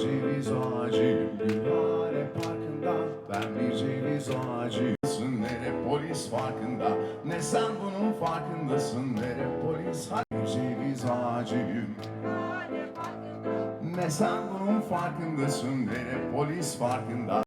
ceviz ağacıyım Gülhane parkında. Ben bir ceviz ağacıyım Nere polis farkında? Ne sen bunun farkındasın Nere polis? Bir ceviz ağacıyım Ne sen bunun farkındasın Nere polis farkında?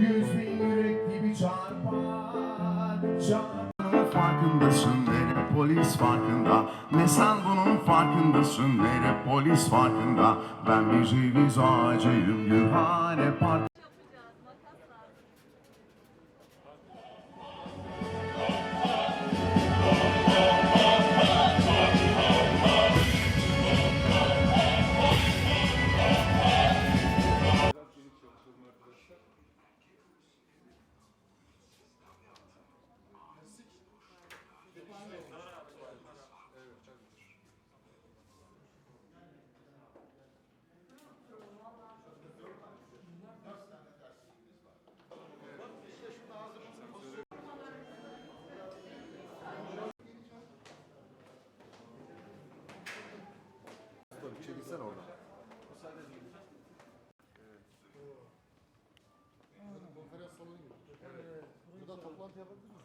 Yüz bin yürek gibi çarpar. Çarpmanın farkındasın ne de polis farkında. Ne sen bunun farkındasın ne de polis farkında. Ben bir ceviz ağacıyım Gülhane Park Çekilsen oradan. Konferans salonu gibi. Burada toplantı yapabilir miyiz?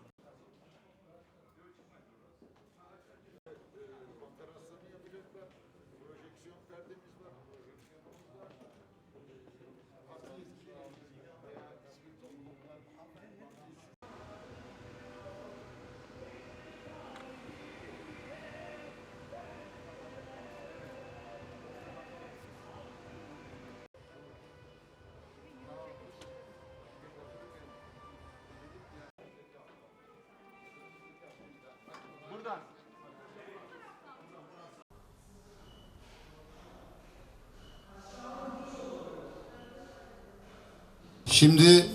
Şimdi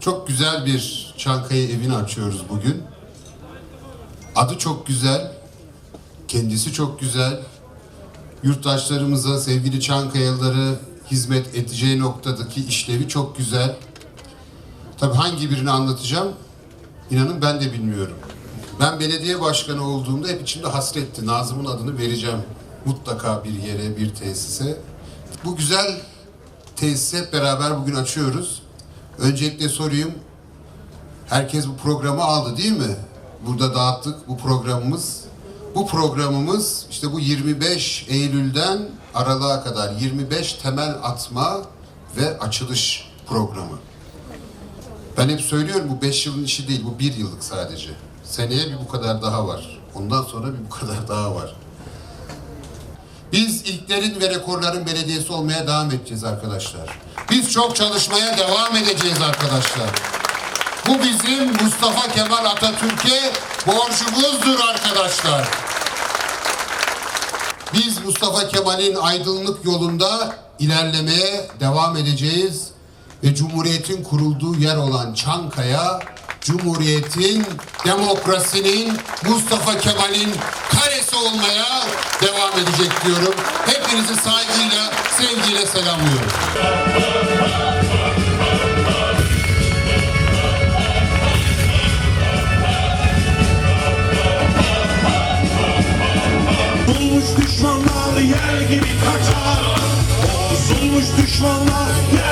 çok güzel bir Çankaya evini açıyoruz bugün. Adı çok güzel, kendisi çok güzel. Yurttaşlarımıza, sevgili Çankayalıları hizmet edeceği noktadaki işlevi çok güzel. Tabii hangi birini anlatacağım, inanın ben de bilmiyorum. Ben belediye başkanı olduğumda hep içimde hasretti. Nazım'ın adını vereceğim mutlaka bir yere, bir tesise. Bu güzel tesisi hep beraber bugün açıyoruz. Öncelikle sorayım. Herkes bu programı aldı değil mi? Burada dağıttık bu programımız. Bu programımız işte bu 25 Eylül'den aralığa kadar 25 temel atma ve açılış programı. Ben hep söylüyorum bu 5 yılın işi değil, bu bir yıllık sadece. Seneye bir bu kadar daha var. Ondan sonra bir bu kadar daha var. Biz ilklerin ve rekorların belediyesi olmaya devam edeceğiz arkadaşlar. Biz çok çalışmaya devam edeceğiz arkadaşlar. Bu bizim Mustafa Kemal Atatürk'e borcumuzdur arkadaşlar. Biz Mustafa Kemal'in aydınlık yolunda ilerlemeye devam edeceğiz ve Cumhuriyet'in kurulduğu yer olan Çankaya, Cumhuriyet'in, demokrasinin, Mustafa Kemal'in karesi olmaya devam edecek diyorum. Hepinizi saygıyla, sevgiyle selamlıyorum. Bozulmuş düşmanlar yer gibi kaçar Bozulmuş düşmanlar yer